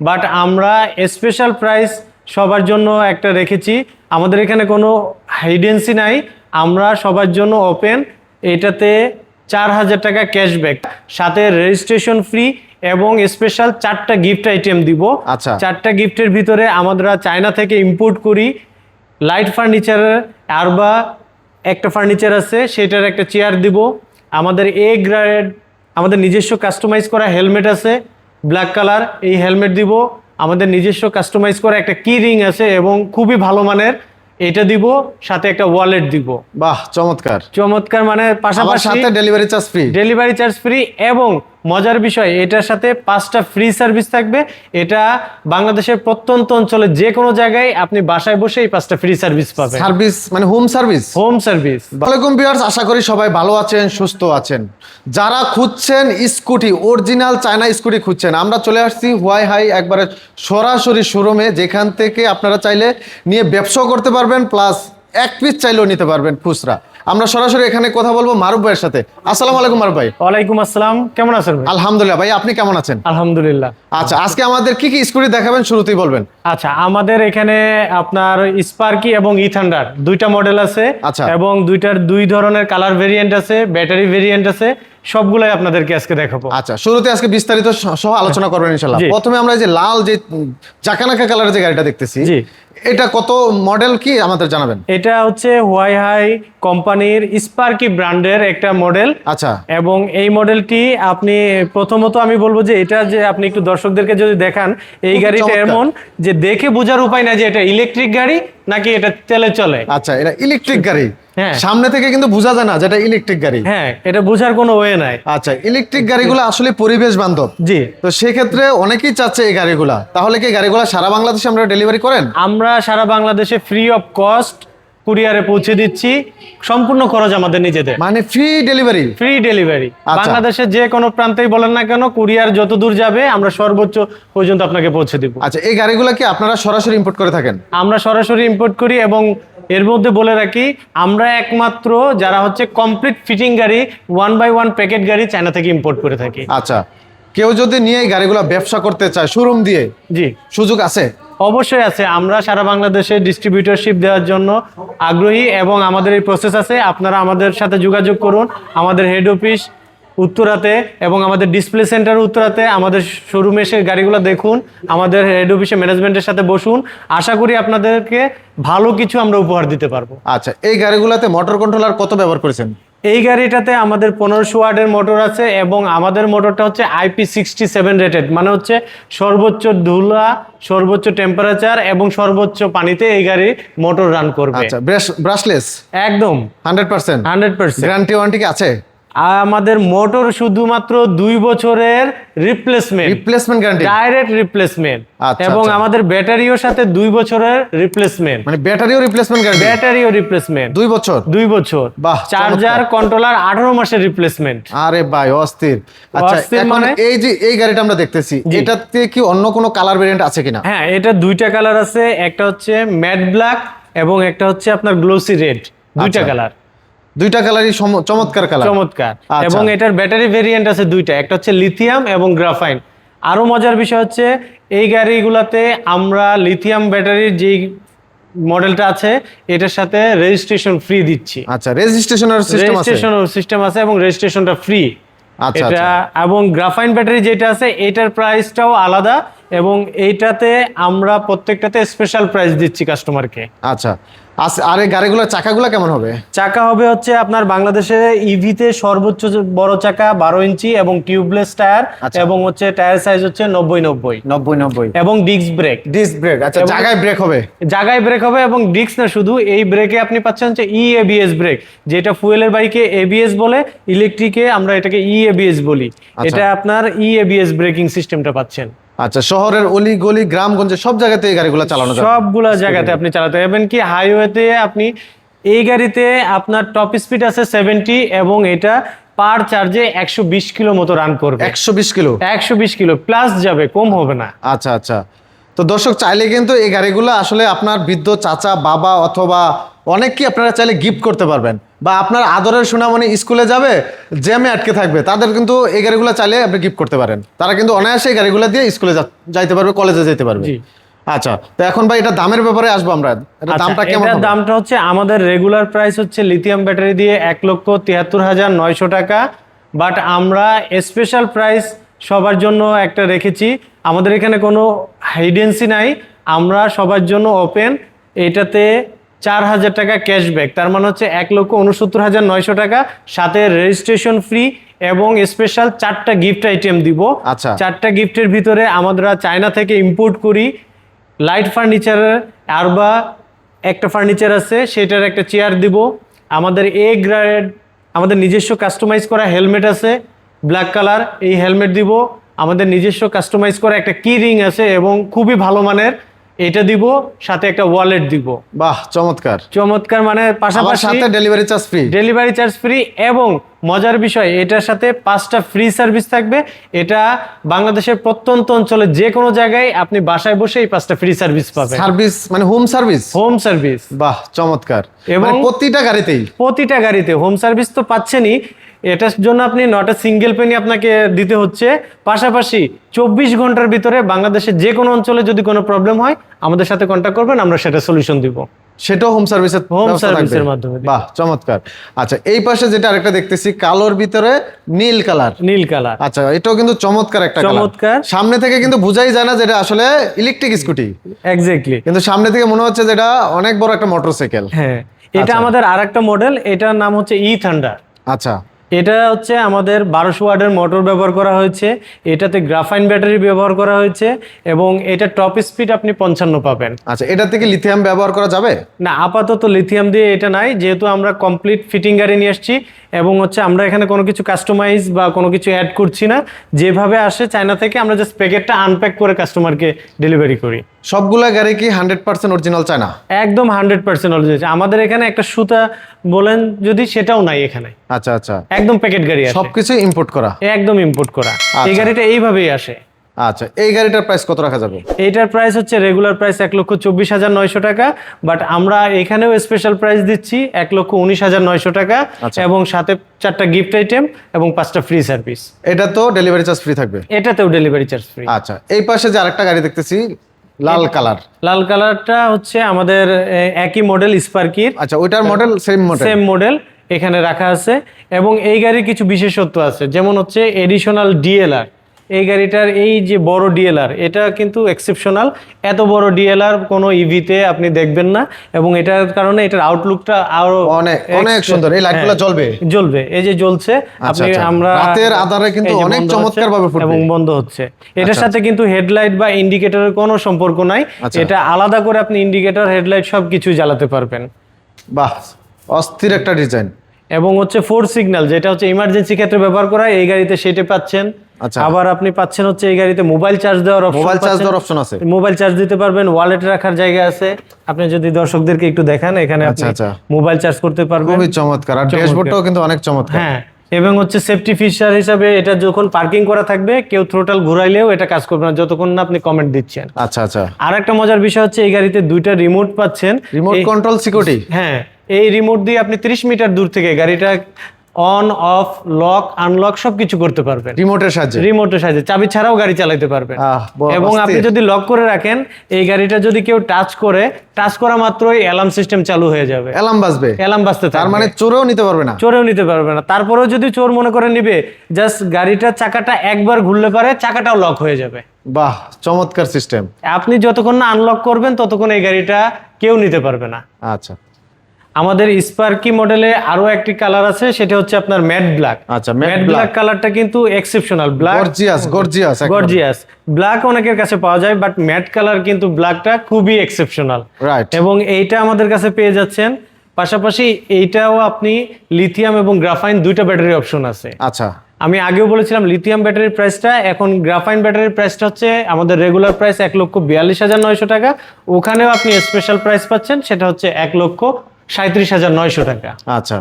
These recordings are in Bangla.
বাট আমরা স্পেশাল প্রাইস সবার জন্য একটা রেখেছি। আমাদের এখানে কোনো হাইডেন্সি নাই। আমরা সবার জন্য ওপেন এটাতে চার হাজার টাকা ক্যাশব্যাক সাথে রেজিস্ট্রেশন ফ্রি এবং স্পেশাল চারটা গিফট আইটেম দিব। আচ্ছা। চারটা গিফটের ভিতরে আমরা চায়না থেকে ইম্পোর্ট করি। লাইট ফার্নিচারের আর বা একটা ফার্নিচার আছে সেটার একটা চেয়ার দিব। আমাদের এ গ্রেড আমাদের নিজস্ব কাস্টমাইজ করা হেলমেট আছে। ব্ল্যাক কালার এই হেলমেট দিব। আমাদের নিজস্ব কাস্টমাইজ করা একটা কি রিং আছে এবং খুবই ভালো মানের এটা দিব সাথে একটা ওয়ালেট দিব। বাহ চমৎকার। চমৎকার মানে পাশাপাশি সাথে delivery charge free delivery charge free এবং মজার বিষয় এটার সাথে পাঁচটা ফ্রি সার্ভিস থাকবে। এটা বাংলাদেশের প্রত্যন্ত অঞ্চলে যে কোনো জায়গায় আপনি বাসায় বসে এই পাঁচটা ফ্রি সার্ভিস পাবেন। সার্ভিস মানে হোম সার্ভিস হোম সার্ভিস ওয়ালাইকুম ভিউয়ার্স আশা করি সবাই ভালো আছেন সুস্থ আছেন। যারা খুঁজছেন স্কুটি অরিজিনাল চায়না স্কুটি খুঁজছেন আমরা চলে আসছি হোয়াই হাই একবারে সরাসরি শোরুমে যেখান থেকে আপনারা চাইলে নিয়ে ব্যবসাও করতে পারবেন প্লাস এক পিস চাইলেও নিতে পারবেন খুচরা। আমরা সরাসরি এখানে কথা বলব মারুফ ভাইয়ের সাথে। আসসালামু আলাইকুম মারুফ ভাই। ওয়ালাইকুম আসসালাম। কেমন আছেন ভাই? আলহামদুলিল্লাহ। ভাই আপনি কেমন আছেন? আলহামদুলিল্লাহ। আচ্ছা আজকে আমাদের কি কি স্কুটি দেখাবেন শুরুতেই বলবেন। আচ্ছা আমাদের এখানে আপনার স্পার্কি এবং ইথান্ডার দুইটা মডেল আছে আচ্ছা। এবং দুইটার দুই ধরনের কালার ভেরিয়েন্ট আছে ব্যাটারি ভেরিয়েন্ট আছে সবগুলাই আপনাদেরকে আজকে দেখাবো। আচ্ছা শুরুতে আজকে বিস্তারিত সহ আলোচনা করবেন ইনশাল্লাহ প্রথমে আমরা এই যে লাল যে উম, চাকানাকা কালারের যে গাড়িটা দেখতেছি জি। এটা কত মডেল কি আমাদের জানাবেন? এটা হচ্ছে হোয়াই হাই কোম্পানির স্পার্কি ব্র্যান্ডের একটা মডেল। আচ্ছা। এবং এই মডেলটি আপনি প্রথমত আমি বলব যে এটা যে আপনি একটু দর্শকদেরকে যদি দেখান এই গাড়িটা এমন যে দেখে বোঝার উপায় না যে এটা ইলেকট্রিক গাড়ি নাকি এটা তেলে চলে। আচ্ছা এটা ইলেকট্রিক গাড়ি। হ্যাঁ। সামনে থেকে কিন্তু বোঝা যায় না যেটা ইলেকট্রিক গাড়ি। হ্যাঁ এটা বোঝার কোনো ওয়ে নাই। আচ্ছা ইলেকট্রিক গাড়িগুলো আসলে পরিবেশ বান্ধব। জি। তো সেক্ষেত্রে অনেকেই চাচ্ছে এই গাড়িগুলা। তাহলে কি গাড়িগুলো সারা বাংলাদেশে আমরা ডেলিভারি করেন? আমরা সারা বাংলাদেশে ফ্রি অফ কস্ট কুরিয়ারে পৌঁছে দিচ্ছি। সম্পূর্ণ খরচ আমাদের নিজেদের। মানে ফ্রি ডেলিভারি ফ্রি ডেলিভারি। বাংলাদেশের যে কোনো প্রান্তেই বলেন না কেন কুরিয়ার যত দূর যাবে আমরা সর্বোচ্চ পর্যন্ত আপনাকে পৌঁছে দিব। আচ্ছা এই গাড়িগুলো কি আপনারা সরাসরি ইম্পোর্ট করে থাকেন? আমরা সরাসরি ইম্পোর্ট করি এবং এর মধ্যে বলে রাখি আমরা একমাত্র যারা হচ্ছে কমপ্লিট ফিটিং গাড়ি ওয়ান বাই ওয়ান প্যাকেট গাড়ি চায়না থেকে ইম্পোর্ট করে থাকি। আচ্ছা কেউ যদি নিয়ে এই গাড়িগুলো ব্যবসা করতে চায় শোরুম দিয়ে জি। সুযোগ আছে? অবশ্যই আছে। আমরা সারা বাংলাদেশে ডিস্ট্রিবিউটরশিপ দেওয়ার জন্য আগ্রহী এবং আমাদের এই প্রসেস আছে। আপনারা আমাদের সাথে যোগাযোগ করুন আমাদের হেড অফিস উত্তরাতে এবং আমাদের ডিসপ্লে সেন্টার উত্তরাতে আমাদের শোরুমে এসে গাড়িগুলো দেখুন আমাদের হেড অফিসে ম্যানেজমেন্টের সাথে বসুন আশা করি আপনাদেরকে ভালো কিছু আমরা উপহার দিতে পারব। আচ্ছা এই গাড়িগুলোতে মোটর কন্ট্রোলার কত ব্যবহার করেছেন? এই গাড়িটাতে আমাদের পনেরোশো ওয়ার্ডের মোটর আছে এবং আমাদের মোটরটা হচ্ছে আইপি সিক্সটি সেভেন রেটেড মানে হচ্ছে সর্বোচ্চ ধুলা সর্বোচ্চ টেম্পারেচার এবং সর্বোচ্চ পানিতে এই গাড়ি মোটর রান করবে। আচ্ছা ব্রাশলেস একদম। Hundred percent hundred percent guarantee warranty কি আছে? আমাদের মোটর শুধুমাত্র দুই বছরের replacement replacement guarantee direct replacement আচ্ছা, এবং আচ্ছা। আমাদের ব্যাটারিও সাথে দুই বছরের রিপ্লেসমেন্ট মানে ব্যাটারিও রিপ্লেসমেন্ট গ্যারান্টি ব্যাটারিও রিপ্লেসমেন্ট দুই বছর? দুই বছর। বাহ, চার্জার কন্ট্রোলার আঠারো মাসের রিপ্লেসমেন্ট আরে ভাই অস্থির। আচ্ছা এখন মানে? এই যে এই গাড়িটা আমরা দেখতেছি। এটাতে কি অন্য কোনো কালার ভেরিয়েন্ট আছে কিনা? হ্যাঁ এটা দুইটা কালার আছে একটা হচ্ছে ম্যাট ব্ল্যাক এবং একটা হচ্ছে আপনার গ্লোসি রেড দুইটা আচ্ছা। কালার দুইটা কালারই চমৎকার কালার চমৎকার। আচ্ছা। এবং এটার ব্যাটারি ভেরিয়েন্ট আছে দুইটা। একটা হচ্ছে লিথিয়াম এবং গ্রাফাইন আরও মজার বিষয় হচ্ছে এই গাড়িগুলোতে আমরা লিথিয়াম ব্যাটারির যে মডেলটা আছে এটার সাথে রেজিস্ট্রেশন ফ্রি দিচ্ছি। আচ্ছা আছে? রেজিস্ট্রেশন সিস্টেম আছে এবং রেজিস্ট্রেশনটা ফ্রি আচ্ছা, এটা এবং গ্রাফাইন ব্যাটারি যেটা আছে এটার প্রাইসটাও আলাদা। এবং এইটাতে আমরা প্রত্যেকটাতে স্পেশাল প্রাইস দিচ্ছি কাস্টমারকে আচ্ছা আর এই গাড়িগুলোর চাকাগুলো কেমন হবে? চাকা হবে হচ্ছে আপনার বাংলাদেশে ইভিতে সর্বোচ্চ বড় চাকা বারো ইঞ্চি এবং টিউবলেস টায়ার আচ্ছা। এবং হচ্ছে টায়ার সাইজ হচ্ছে নব্বই নব্বই। নব্বই নব্বই। এবং ডিস্ক ব্রেক ডিস্ক ব্রেক আচ্ছা জায়গায় ব্রেক হবে? জায়গায় ব্রেক হবে এবং ডিস্ক না শুধু এই ব্রেকে আপনি পাচ্ছেন হচ্ছে ই এবিএস ব্রেক যেটা ফুয়েলের বাইকে এবিএস বলে ইলেকট্রিকে আমরা এটাকে ই এবিএস বলি। আচ্ছা। এটা আপনার ই এবিএস ব্রেকিং সিস্টেমটা পাচ্ছেন। আচ্ছা শহরের অলি গলি গ্রামগঞ্জে সব জায়গাতে এই গাড়িগুলো চালানো যাবে। সবগুলা জায়গাতে আপনি চালাতে পারবেন। কি হাইওয়েতে আপনি এই গাড়িতে আপনার টপ স্পিড আছে সেভেন্টি এবং এটা পার চার্জে একশো বিশ কিলো মতো রান করবে। একশো বিশ কিলো? একশো বিশ কিলো প্লাস যাবে কম হবে না। আচ্ছা আচ্ছা। তো দর্শক চাইলে কিন্তু এই গাড়িগুলো আসলে আপনার বৃদ্ধ চাচা বাবা অথবা অনেককে আপনারা চাইলে গিফট করতে পারবেন। বা আপনার আদরের সোনামণি স্কুলে যাবে জ্যামে আটকে থাকবে তাদের কিন্তু এই গাড়িগুলো চাইলে আপনি গিফট করতে পারেন। তারা কিন্তু অনায়াসে এই গাড়িগুলো দিয়ে স্কুলে যাইতে পারবে কলেজে যেতে পারবে। আচ্ছা তো এখন ভাই এটা দামের ব্যাপারে আসব আমরা। এটা আচ্ছা, দামটা কেমন দামটা হচ্ছে আমাদের রেগুলার প্রাইস হচ্ছে লিথিয়াম ব্যাটারি দিয়ে এক লক্ষ তিয়াত্তর হাজার নয়শো টাকা। বাট আমরা স্পেশাল প্রাইস সবার জন্য একটা রেখেছি। আমাদের এখানে কোনো হাইডেন্সি নাই। আমরা সবার জন্য ওপেন এটাতে চার হাজার টাকা ক্যাশব্যাক তার মানে হচ্ছে এক লক্ষ উনসত্তর হাজার নয়শো টাকা। সাথে রেজিস্ট্রেশন ফ্রি এবং স্পেশাল চারটা গিফট আইটেম দিব। আচ্ছা। চারটা গিফটের ভিতরে আমরা চায়না থেকে ইম্পোর্ট করি। লাইট ফার্নিচারের আর বা একটা ফার্নিচার আছে সেটার একটা চেয়ার দিব। আমাদের এ গ্রেড আমাদের নিজস্ব কাস্টমাইজ করা হেলমেট আছে ব্ল্যাক কালার এই হেলমেট দিব। আমাদের নিজস্ব কাস্টমাইজ করা একটা কি রিং আছে এবং খুবই ভালো মানের এটা দিব সাথে একটা ওয়ালেট দিব। বাহ চমৎকার। চমৎকার মানে পাশাপাশি সাথে delivery charge free delivery charge free এবং মজার বিষয় এটার সাথে পাঁচটা ফ্রি সার্ভিস থাকবে। এটা বাংলাদেশের প্রত্যন্ত অঞ্চলে যে কোনো জায়গায় আপনি বাসায় বসে এই পাঁচটা ফ্রি সার্ভিস পাবেন। সার্ভিস মানে হোম সার্ভিস হোম সার্ভিস বাহ চমৎকার। এবং এবং- প্রতিটা গাড়িতেই? প্রতিটা গাড়িতে হোম সার্ভিস তো পাচ্ছেনই। এটার জন্য আপনি নটা সিঙ্গেল পেনি আপনাকে দিতে হচ্ছে। পাশাপাশি চব্বিশ ঘণ্টার ভিতরে বাংলাদেশের যে কোনো অঞ্চলে যদি কোনো প্রবলেম হয় আমাদের সাথে কন্ট্যাক্ট করবেন আমরা সেটা সলিউশন দিব। সেটাও হোম সার্ভিসের হোম। এর মাধ্যমে বাহ চমৎকার। আচ্ছা এই পাশে যেটা আরেকটা দেখতেছি কালোর ভিতরে নীল কালার নীল কালার আচ্ছা এটাও কিন্তু চমৎকার একটা চমৎকার। সামনে থেকে কিন্তু বুঝাই যায় না যেটা আসলে ইলেকট্রিক স্কুটি এক্স্যাক্টলি কিন্তু সামনে থেকে মনে হচ্ছে যেটা অনেক বড় একটা মোটরসাইকেল হ্যাঁ এটা আচ্ছা। আমাদের আর একটা মডেল এটার নাম হচ্ছে ই থান্ডার আচ্ছা। এটা হচ্ছে আমাদের বারোশো ওয়ার্ডের মোটর ব্যবহার করা হয়েছে। এটাতে গ্রাফাইন ব্যাটারি ব্যবহার করা হয়েছে এবং এটা টপ স্পিড আপনি পঞ্চান্ন পাবেন। আচ্ছা এটা থেকে লিথিয়াম ব্যবহার করা যাবে? না আপাতত লিথিয়াম দিয়ে এটা নাই যেহেতু আমরা কমপ্লিট ফিটিং গাড়ি নিয়ে আসছি এবং হচ্ছে আমরা এখানে কোনো কিছু কাস্টমাইজ বা কোনো কিছু অ্যাড করছি না। যেভাবে আসে চায়না থেকে আমরা জাস্ট প্যাকেটটা আনপ্যাক করে কাস্টমারকে ডেলিভারি করি। সবগুলা গাড়ি কি হান্ড্রেড পার্সেন্ট অরিজিনাল চায় না? একদম হান্ড্রেড পার্সেন্ট অরিজিনাল আমাদের এখানে একটা সুতা বলেন যদি সেটাও নাই এখানে। আচ্ছা আচ্ছা। একদম প্যাকেট গাড়ি আছে। সবকিছু ইম্পোর্ট করা? একদম ইম্পোর্ট করা। এই আচ্ছা। গাড়িটা এইভাবেই আসে। আচ্ছা এই গাড়িটার প্রাইস কত রাখা যাবে? এইটার প্রাইস হচ্ছে রেগুলার প্রাইস এক লক্ষ চব্বিশ হাজার নয়শো টাকা বাট আমরা এখানেও স্পেশাল প্রাইস দিচ্ছি এক লক্ষ উনিশ হাজার নয়শো টাকা আচ্ছা। এবং সাথে চারটা গিফট আইটেম এবং পাঁচটা ফ্রি সার্ভিস এটা তো ডেলিভারি চার্জ ফ্রি থাকবে? এটাতেও ডেলিভারি চার্জ ফ্রি আচ্ছা এই পাশে যে আরেকটা গাড়ি দেখতেছি লাল কালার। লাল কালারটা হচ্ছে আমাদের একই মডেল স্পার্কির আচ্ছা ওইটার model same model same model এখানে রাখা আছে। এবং এই গাড়ির কিছু বিশেষত্ব আছে। যেমন হচ্ছে এডিশনাল ডিএলআর এই গাড়িটার এই যে বড় ডিএলআর এটা কিন্তু এক্সেপশনাল এত বড় ডিএলআর কোনো ইভিতে আপনি দেখবেন না এবং এটার কারণে এটার আউটলুকটা আরও অনেক অনেক সুন্দর। এই লাইটগুলো হ্যাঁ, জ্বলবে? জ্বলবে। এই যে জ্বলছে আপনি আচ্ছা। আমরা রাতের আঁধারে কিন্তু অনেক চমৎকার ভাবে ফুটবে। এবং বন্ধ হচ্ছে। এটার আচ্ছা, সাথে কিন্তু হেডলাইট বা ইন্ডিকেটরের কোনো সম্পর্ক নাই। আচ্ছা। এটা আলাদা করে আপনি ইন্ডিকেটর হেডলাইট সব কিছু জ্বালাতে পারবেন। বাহ অস্থির একটা ডিজাইন। এবং হচ্ছে ফোর সিগন্যাল যেটা হচ্ছে ইমার্জেন্সি ক্ষেত্রে ব্যবহার করা এই গাড়িতে সেটা পাচ্ছেন। আচ্ছা। আবার আপনি পাচ্ছেন হচ্ছে এই গাড়িতে মোবাইল চার্জ দেওয়ার অপশন মোবাইল চার্জ দেওয়ার অপশন আছে। মোবাইল চার্জ দিতে পারবেন ওয়ালেট রাখার জায়গা আছে। আপনি যদি দর্শকদেরকে একটু দেখান এখানে আপনি আচ্ছা, আচ্ছা। মোবাইল চার্জ করতে পারবেন। খুবই চমৎকার। আর ড্যাশবোর্ডটাও কিন্তু অনেক চমৎকার। হ্যাঁ এবং হচ্ছে সেফটি ফিচার হিসাবে এটা যখন পার্কিং করা থাকবে কেউ থ্রোটাল ঘুরাইলেও এটা কাজ করবে না যতক্ষণ না আপনি কমেন্ট দিচ্ছেন। আচ্ছা আচ্ছা। আর একটা মজার বিষয় হচ্ছে এই গাড়িতে দুইটা রিমোট পাচ্ছেন। রিমোট কন্ট্রোল সিকিউরিটি হ্যাঁ এই রিমোট দিয়ে আপনি 30 মিটার দূর থেকে গাড়িটা অন অফ লক আনলক সবকিছু করতে পারবেন। রিমোটের সাহায্যে? রিমোটের সাহায্যে। চাবি ছাড়াও গাড়ি চালাতে পারবেন। এবং আপনি যদি লক করে রাখেন এই গাড়িটা যদি কেউ টাচ করে টাচ করা মাত্রই অ্যালার্ম সিস্টেম চালু হয়ে যাবে। অ্যালার্ম বাজবে। অ্যালার্ম বাজতে তার মানে চোরেও নিতে পারবে না। চোরেও নিতে পারবে না। তারপরেও যদি চোর মনে করে নিবে জাস্ট গাড়িটার চাকাটা একবার ঘুরলে পারে চাকাটাও লক হয়ে যাবে। বাহ চমৎকার সিস্টেম আপনি যতক্ষণ না আনলক করবেন ততক্ষণ এই গাড়িটা কেউ নিতে পারবে না। আচ্ছা। আমাদের স্পার্কি মডেলে আরও একটি কালার আছে সেটা হচ্ছে আপনার ম্যাট ব্ল্যাক আচ্ছা, ম্যাট ব্ল্যাক কালারটা কিন্তু exceptional black gorgeous gorgeous gorgeous black অনেকের কাছে পাওয়া যায় বাট ম্যাট কালার কিন্তু ব্ল্যাকটা খুবই এক্সেপশনাল রাইট এবং এইটা আমাদের কাছে পেয়ে যাচ্ছেন। পাশাপাশি এইটাও আপনি লিথিয়াম এবং গ্রাফাইন দুইটা ব্যাটারি অপশন আছে। আচ্ছা। আমি আগেও বলেছিলাম লিথিয়াম ব্যাটারির প্রাইসটা এখন গ্রাফাইন ব্যাটারির প্রাইসটা হচ্ছে আমাদের রেগুলার প্রাইস এক লক্ষ বিয়াল্লিশ হাজার নয়শো টাকা। ওখানেও আপনি স্পেশাল প্রাইস পাচ্ছেন সেটা হচ্ছে এক লক্ষ সাঁত্রিশ হাজার নয়শো টাকা। আচ্ছা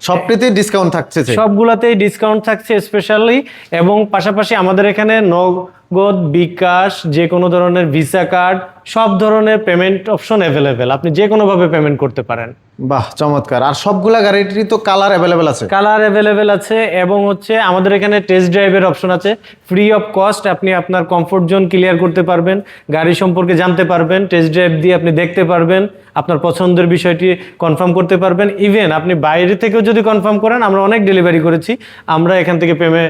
সবটিতেই ডিসকাউন্ট থাকছে। সবগুলাতেই ডিসকাউন্ট থাকছে স্পেশালি এবং পাশাপাশি আমাদের এখানে নগদ বিকাশ যে কোনো ধরনের ভিসা কার্ড সব ধরনের পেমেন্ট অপশন অ্যাভেলেবেল আপনি যে কোনোভাবে পেমেন্ট করতে পারেন। বাহ, চমৎকার। আর সবগুলা গাড়িটির তো কালার অ্যাভেলেবেল আছে। কালার অ্যাভেলেবেল আছে এবং হচ্ছে আমাদের এখানে টেস্ট ড্রাইভের অপশন আছে। ফ্রি অফ কস্ট আপনি আপনার কমফোর্ট জোন ক্লিয়ার করতে পারবেন, গাড়ি সম্পর্কে জানতে পারবেন টেস্ট ড্রাইভ দিয়ে আপনি দেখতে পারবেন, আপনার পছন্দের বিষয়টি কনফার্ম করতে পারবেন। ইভেন আপনি বাইরে থেকেও যদি কনফার্ম করেন, আমরা অনেক ডেলিভারি করেছি, আমরা এখান থেকে পেমে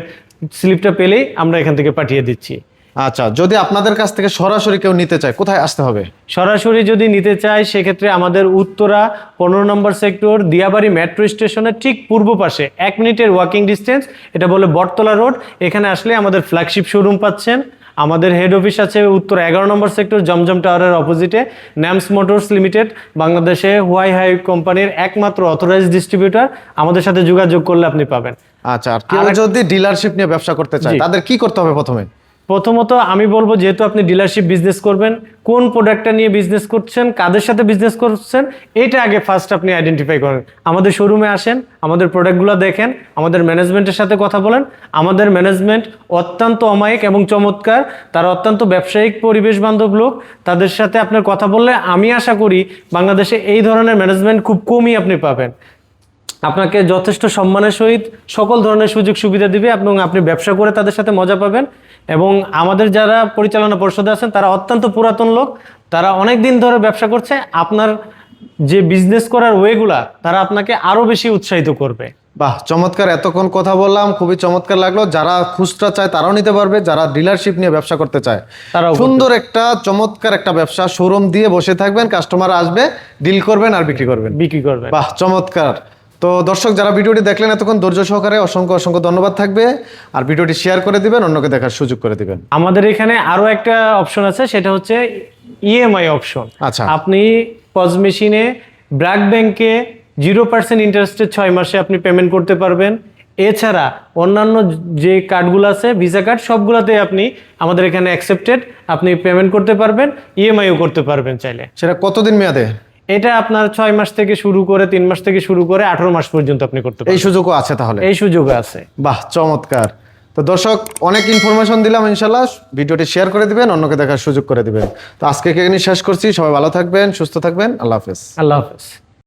স্লিপটা পেলেই আমরা এখান থেকে পাঠিয়ে দিচ্ছি। আচ্ছা যদি আপনাদের কাছ থেকে সরাসরি কেউ নিতে চায় কোথায় আসতে হবে? সরাসরি যদি নিতে চায় সেক্ষেত্রে আমাদের উত্তরা পনেরো নম্বর সেক্টর দিয়াবাড়ি মেট্রো স্টেশনের ঠিক পূর্ব পাশে এক মিনিটের ওয়াকিং ডিস্টেন্স এটা বলে বটতলা রোড। এখানে আসলে আমাদের ফ্ল্যাগশিপ শোরুম পাচ্ছেন। আমাদের হেড অফিস আছে উত্তর এগারো নম্বর সেক্টর জমজম টাওয়ারের অপোজিটে ন্যামস মোটরস লিমিটেড বাংলাদেশে হুয়াই হাই কোম্পানির একমাত্র অথরাইজ ডিস্ট্রিবিউটর আমাদের সাথে যোগাযোগ করলে আপনি পাবেন। আচ্ছা আর যদি ডিলারশিপ নিয়ে ব্যবসা করতে চায় তাদের কি করতে হবে প্রথমে? প্রথমত আমি বলব যেহেতু আপনি ডিলারশিপ বিজনেস করবেন, কোন প্রোডাক্টটা নিয়ে বিজনেস করছেন, কাদের সাথে বিজনেস করছেন, এটা আগে ফার্স্ট আপনি আইডেন্টিফাই করেন। আমাদের শোরুমে আসেন, আমাদের প্রোডাক্টগুলো দেখেন, আমাদের ম্যানেজমেন্টের সাথে কথা বলেন। আমাদের ম্যানেজমেন্ট অত্যন্ত অমায়িক এবং চমৎকার, তারা অত্যন্ত ব্যবসায়িক পরিবেশ বান্ধব লোক, তাদের সাথে আপনার কথা বললে আমি আশা করি বাংলাদেশে এই ধরনের ম্যানেজমেন্ট খুব কমই আপনি পাবেন। আপনাকে যথেষ্ট সম্মানের সহিত সকল ধরনের সুযোগ সুবিধা দিবে এবং আপনি ব্যবসা করে তাদের সাথে মজা পাবেন। এবং আমাদের যারা পরিচালনা পর্ষদে আছেন তারা অত্যন্ত পুরাতন লোক তারা অনেক দিন ধরে ব্যবসা করছে। আপনার যে বিজনেস করার ওয়েগুলা তারা আপনাকে আরও বেশি উৎসাহিত করবে। বাহ চমৎকার। এতক্ষণ কথা বললাম খুবই চমৎকার লাগল। যারা খুচরা চায় তারাও নিতে পারবে। যারা ডিলারশিপ নিয়ে ব্যবসা করতে চায় তারা সুন্দর একটা চমৎকার একটা ব্যবসা শোরুম দিয়ে বসে থাকবেন। কাস্টমার আসবে ডিল করবেন আর বিক্রি করবেন। বিক্রি করবেন। বাহ চমৎকার। তো দর্শক যারা ভিডিওটি দেখলেন এতক্ষণ ধৈর্য সহকারে অসংখ্য অসংখ্য ধন্যবাদ থাকবে। আর ভিডিওটি শেয়ার করে দিবেন অন্যকে দেখার সুযোগ করে দিবেন। আমাদের এখানে আরও একটা অপশন আছে সেটা হচ্ছে ইএমআই অপশন আচ্ছা। আপনি পজ মেশিনে ব্র্যাক ব্যাংকে জিরো পার্সেন্ট ইন্টারেস্টে ছয় মাসে আপনি পেমেন্ট করতে পারবেন। এছাড়া অন্যান্য যে কার্ডগুলো আছে ভিসা কার্ড সবগুলোতে আপনি আমাদের এখানে অ্যাকসেপ্টেড আপনি পেমেন্ট করতে পারবেন ইএমআইও করতে পারবেন চাইলে। সেটা কতদিন মেয়াদে? এটা আপনার ছয় মাস থেকে শুরু করে তিন মাস থেকে শুরু করে আঠারো মাস পর্যন্ত আপনি করতে পারেন এই সুযোগও আছে তাহলে? এই সুযোগ আছে। বাহ চমৎকার। তো দর্শক অনেক ইনফরমেশন দিলাম ইনশাল্লাহ ভিডিওটি শেয়ার করে দিবেন অন্যকে দেখার সুযোগ করে দিবেন। তো আজকে এখানে শেষ করছি। সবাই ভালো থাকবেন সুস্থ থাকবেন। আল্লাহ হাফেজ। আল্লাহ হাফেজ।